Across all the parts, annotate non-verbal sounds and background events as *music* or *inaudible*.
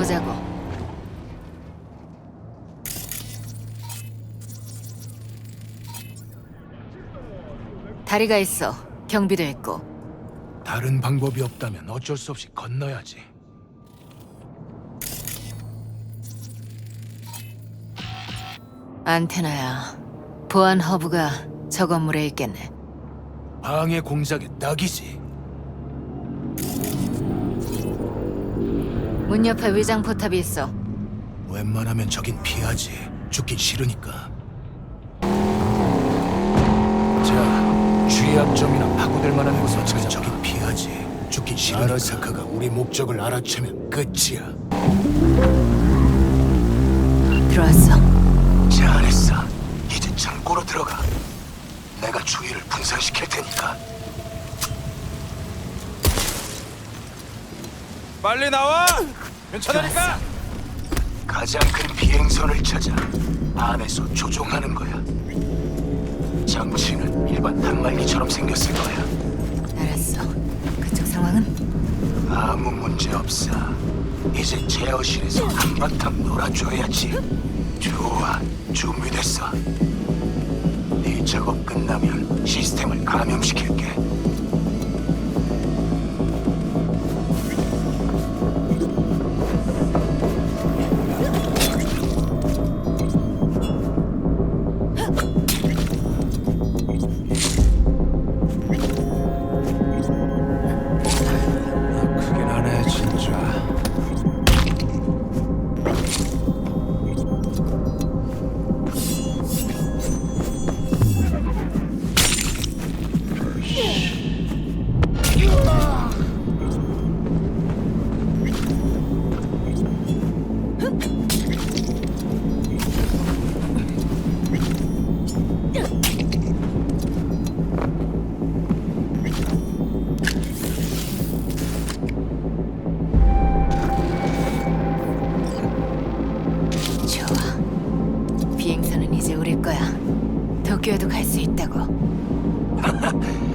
가보자고. 다리가 있어. 경비도 있고. 다른 방법이 없다면 어쩔 수 없이 건너야지. 안테나야. 보안 허브가 저 건물에 있겠네. 방해 공작에 딱이지. 문 옆에 위장 포탑이 있어. 웬만하면 저긴 피하지. 죽긴 싫으니까. 자, 취약점이나 파고들 만한 곳을 찾아. 저긴 피하지. 죽긴 싫으니까. 아라사카가 우리 목적을 알아채면 끝이야. 들어왔어. 잘했어. 이제 창고로 들어가. 내가 주위를 분산시킬 테니까. 빨리 나와! 괜찮으니까! 가장 큰 비행선을 찾아 안에서 조종하는 거야. 장치는 일반 단말기처럼 생겼을 거야. 알았어. 그쪽 상황은? 아무 문제 없어. 이제 제어실에서 한바탕 놀아줘야지. 좋아, 준비됐어. 네 작업 끝나면 시스템을 감염시킬게. 좋아. 비행선은 이제 우릴 거야. 도쿄에도 갈 수 있다고. *laughs*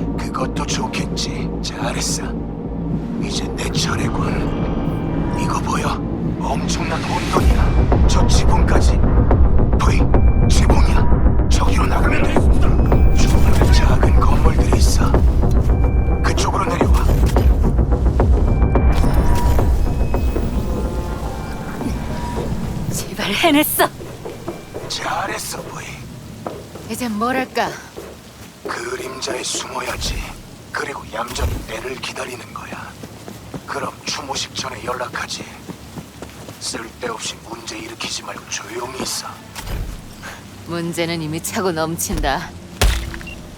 그것도 좋겠지. 잘했어. 이제 내 차례군. 이거 보여? 엄청난 혼돈이야. 저 지붕까지. 브이, 지붕이야. 저기로 나가면 돼. 주변에 작은 건물들이 있어. 그쪽으로 내려와. 제발 해냈어. 잘했어, 브이. 이제 뭘 할까? 그림자에 숨어야지. 그리고 얌전히 때를 기다리는 거야. 그럼 추모식 전에 연락하지. 쓸데없이 문제 일으키지 말고 조용히 있어. 문제는 이미 차고 넘친다.